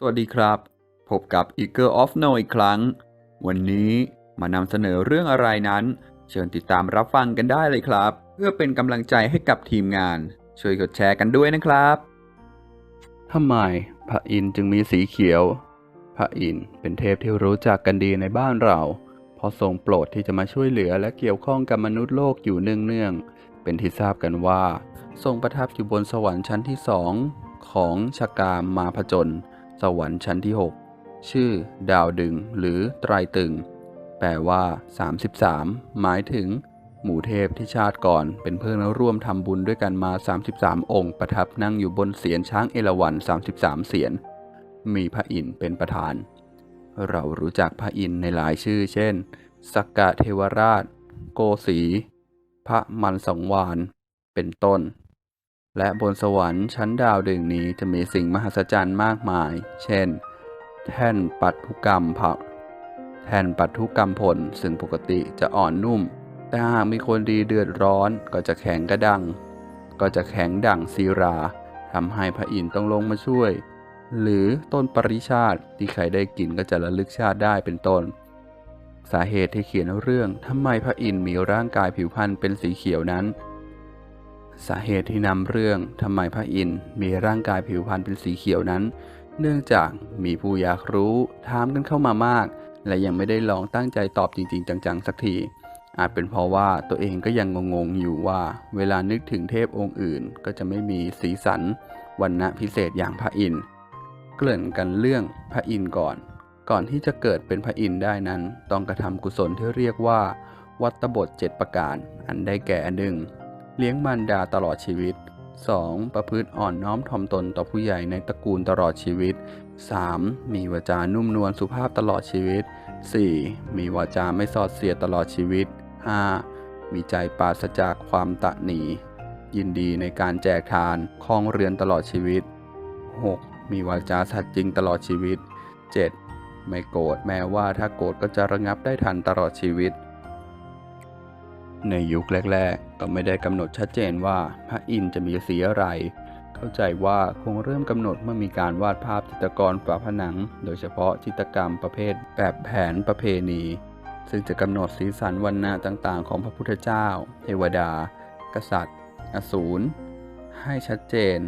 สวัสดีครับ พบกับ Eagle of No อีกครั้ง วันนี้มานำเสนอเรื่องอะไรนั้น เชิญติดตามรับฟังกันได้เลยครับ เพื่อเป็นกำลังใจให้กับทีมงาน ช่วยกดแชร์กันด้วยนะครับทำไมพระอินทร์จึงมีสีเขียว พระอินทร์เป็นเทพที่รู้จักกันดีในบ้านเราเพราะทรงโปรดที่จะมาช่วยเหลือและเกี่ยวข้องกับมนุษย์โลกอยู่เนืองๆเป็นที่ทราบกันว่า ทรงประทับอยู่บนสวรรค์ชั้นที่สองของชากามมาผจญ สวรรค์ชั้นที่ 6 ชื่อ ดาวดึงหรือไตรตึง แปลว่า 33 หมายถึง หมู่เทพที่ชาติก่อน เป็นเพื่อนร่วมทำบุญด้วยกันมา 33 องค์ ประทับนั่งอยู่บนเสียนช้างเอราวัณ33 เสียน มีพระอินทร์เป็นประธาน เรารู้จักพระอินทร์ในหลายชื่อ เช่น สักกะเทวราช โกสี พระมันสังวาน เป็นต้น และบนสวรรค์ชั้นดาวดึงนี้จะมีสิ่งมหัศจรรย์มากมาย เช่น แท่นปัทุกรรมผัก แท่นปัทุกรรมผล ซึ่งปกติจะอ่อนนุ่ม แต่หากมีคนดีเดือดร้อนก็จะแข็งกระดัง ก็จะแข็งดั่งศิราทำให้พระอินทร์ต้องลงมาช่วย หรือต้นปริชาติที่ใครได้กินก็จะระลึกชาติได้เป็นต้น สาเหตุที่เขียนเรื่องทำไมพระอินทร์มีร่างกายผิวพรรณเป็นสีเขียวนั้น สาเหตุที่นำเรื่องทำไมพระอินทร์มีร่างกายผิวพรรณเป็นสีเขียวนั้น เนื่องจากมีผู้อยากรู้ถามกันเข้ามามาก และยังไม่ได้ลองตั้งใจตอบจริง ๆ จังๆ สักที อาจเป็นเพราะว่าตัวเองก็ยังงงๆอยู่ว่า เวลานึกถึงเทพองค์อื่น ก็จะไม่มีสีสันวันณะพิเศษอย่างพระอินทร์เกริ่นกันเรื่องพระอินทร์ก่อน ก่อนที่จะเกิดเป็นพระอินทร์ได้นั้น ต้องกระทำกุศลที่เรียกว่า วัตบทเจ็ดประการ อันได้แก่หนึ่ง เลี้ยงมารดาตลอดชีวิต 2. ประพฤติอ่อนน้อมถ่อมตนต่อผู้ใหญ่ในตระกูลตลอดชีวิต 3. มีวาจานุ่มนวลสุภาพตลอดชีวิต 4. มีวาจาไม่สอดเสียดตลอดชีวิต 5. มีใจปราศจากความตะหนี ยินดีในการแจกทานคลองเรือนตลอดชีวิต 6. มีวาจาสัตย์จริงตลอดชีวิต 7. ไม่โกรธแม้ว่าถ้าโกรธก็จะระงับได้ทันตลอดชีวิต ในยุคแรกๆ ก็ไม่ได้กำหนดชัดเจนว่าพระอินทร์จะมีสีอะไร เข้าใจว่าคงเริ่มกำหนดเมื่อมีการวาดภาพจิตรกรฝาผนัง โดยเฉพาะจิตรกรรมประเภทแบบแผนประเพณี ซึ่งจะกำหนดสีสันวันณะต่างๆ ของพระพุทธเจ้า เทวดา กษัตริย์ อสูร ให้ชัดเจน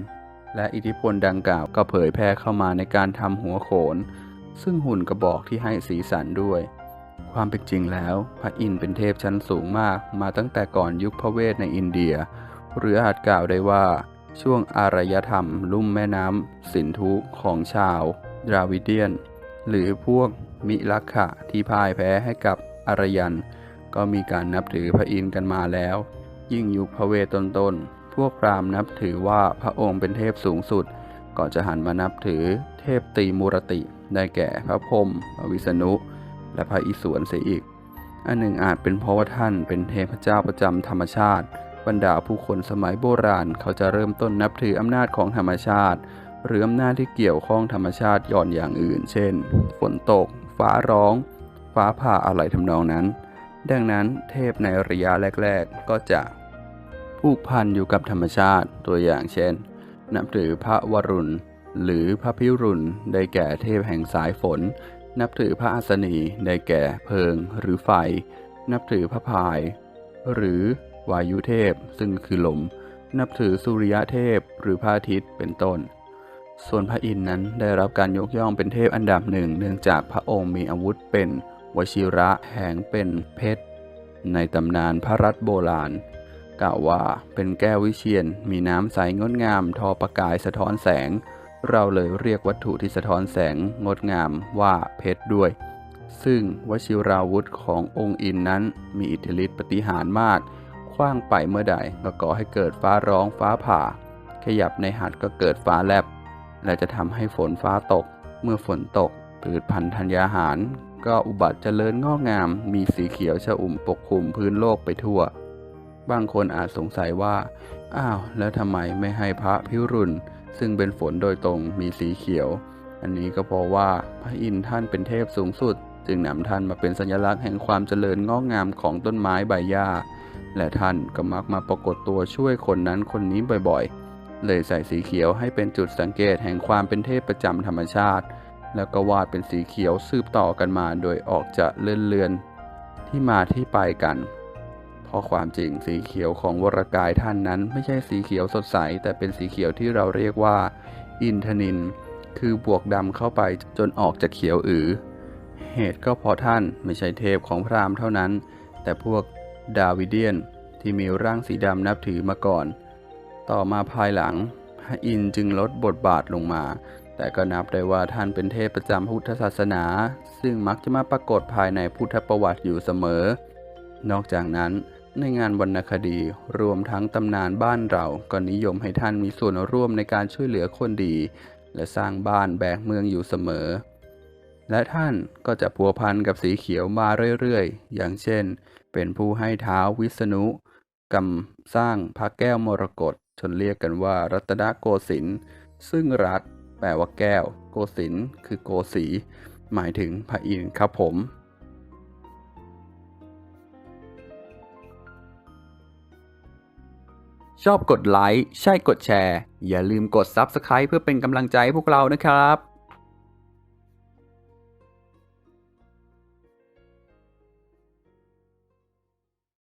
และอิทธิพลดังกล่าวก็เผยแพร่เข้ามาในการทำหัวโขน ซึ่งหุ่นกระบอกที่ให้สีสันด้วย ความเป็นจริงแล้ว พระอินทร์เป็นเทพชั้นสูงมากมาตั้งแต่ก่อนยุคพระเวทในอินเดีย หรืออาจกล่าวได้ว่า ช่วงอารยธรรม ลุ่มแม่น้ำสินธุของชาวดราวิเดียน หรือพวกมิลักขะที่พ่ายแพ้ให้กับอารยัน ก็มีการนับถือพระอินทร์กันมาแล้ว ยิ่งยุคพระเวทต้นๆพวกพราหมณ์นับถือว่าพระองค์เป็นเทพสูงสุดก่อนจะหันมานับถือเทพตีมูรติ ได้แก่พระพรหมพระวิษณุ และพระอิศวรเสียอีก อันหนึ่งอาจเป็นเพราะว่าท่านเป็นเทพเจ้าประจำธรรมชาติ บรรดาผู้คนสมัยโบราณเขาจะเริ่มต้นนับถืออำนาจของธรรมชาติ หรืออำนาจที่เกี่ยวข้องธรรมชาติย่อนอย่างอื่น เช่น ฝนตก ฟ้าร้อง ฟ้าผ่าอะไรทำนองนั้น ดังนั้นเทพในระยะแรก ๆ ก็จะผูกพันอยู่กับธรรมชาติตัวอย่างเช่น นับถือพระวรุณ หรือพระพิรุณได้แก่เทพแห่งสายฝน นับถือพระอัสนีได้แก่เพลิงหรือไฟ นับถือพระพาย หรือวายุเทพซึ่งคือลม นับถือสุริยะเทพหรือพระอาทิตย์เป็นต้น ส่วนพระอินทร์นั้นได้รับการยกย่องเป็นเทพอันดับหนึ่ง เนื่องจากพระองค์มีอาวุธเป็นวชิระแห่งเป็นเพชร ในตำนานพระรัตโบราณ กล่าวว่าเป็นแก้ววิเชียนมีน้ำใสงดงามทอประกายสะท้อนแสง เราเลยเรียกวัตถุที่สะท้อนแสงงดงามว่าเพชรด้วย ซึ่งวชิราวุธขององค์อินนั้นมีอิทธิฤทธิปฏิหารมาก คว้างไปเมื่อใดก็ก่อให้เกิดฟ้าร้องฟ้าผ่า ขยับในหัดก็เกิดฟ้าแลบ และจะทำให้ฝนฟ้าตก เมื่อฝนตกพืชพันธุ์ธัญญาหาร ก็อุบัติเจริญงอกงาม มีสีเขียวชอุ่มปกคลุมพื้นโลกไปทั่ว บางคนอาจสงสัยว่า อ้าว แล้วทำไมไม่ให้พระพิรุณ ซึ่งเป็นฝนโดยตรงมีสีเขียว อันนี้ก็เพราะว่าพระอินทร์ท่านเป็นเทพสูงสุด จึงนำท่านมาเป็นสัญลักษณ์แห่งความเจริญงอกงามของต้นไม้ใบหญ้า และท่านก็มักมาปรากฏตัวช่วยคนนั้นคนนี้บ่อยๆ เลยใส่สีเขียวให้เป็นจุดสังเกตแห่งความเป็นเทพประจำธรรมชาติ แล้วก็วาดเป็นสีเขียวสืบต่อกันมาโดยออกจะเลื่อนๆที่มาที่ไปกัน เพราะความจริงสีเขียวของวรกายท่านนั้น ไม่ใช่สีเขียวสดใส แต่เป็นสีเขียวที่เราเรียกว่า อินทนิน คือบวกดำเข้าไปจนออกจากเขียวอือ เหตุก็เพราะท่านไม่ใช่เทพของพราหมณ์เท่านั้น แต่พวกดาวิเดียนที่มีร่างสีดำนับถือมาก่อน ต่อมาภายหลังพระอินทร์จึงลดบทบาทลงมา แต่ก็นับได้ว่าท่านเป็นเทพประจำพุทธศาสนา ซึ่งมักจะมาปรากฏภายในพุทธประวัติอยู่เสมอ นอกจากนั้น ในงานวรรณคดี รวมทั้งตำนานบ้านเราก็นิยมให้ท่านมีส่วนร่วมในการช่วยเหลือคนดี และสร้างบ้านแบกเมืองอยู่เสมอ และท่านก็จะพัวพันกับสีเขียวมาเรื่อยๆ อย่างเช่น เป็นผู้ให้เท้าวิษณุกำสร้างพระแก้วมรกตจนเรียกกันว่ารัตนโกสินทร์ซึ่งรัตแปลว่าแก้ว โกสินทร์คือโกสี หมายถึงพระอินทร์ครับผม อบกดไลค์ ใช่กดแชร์ อย่าลืมกด Subscribe เพื่อเป็นกำลังใจให้พวกเรานะครับ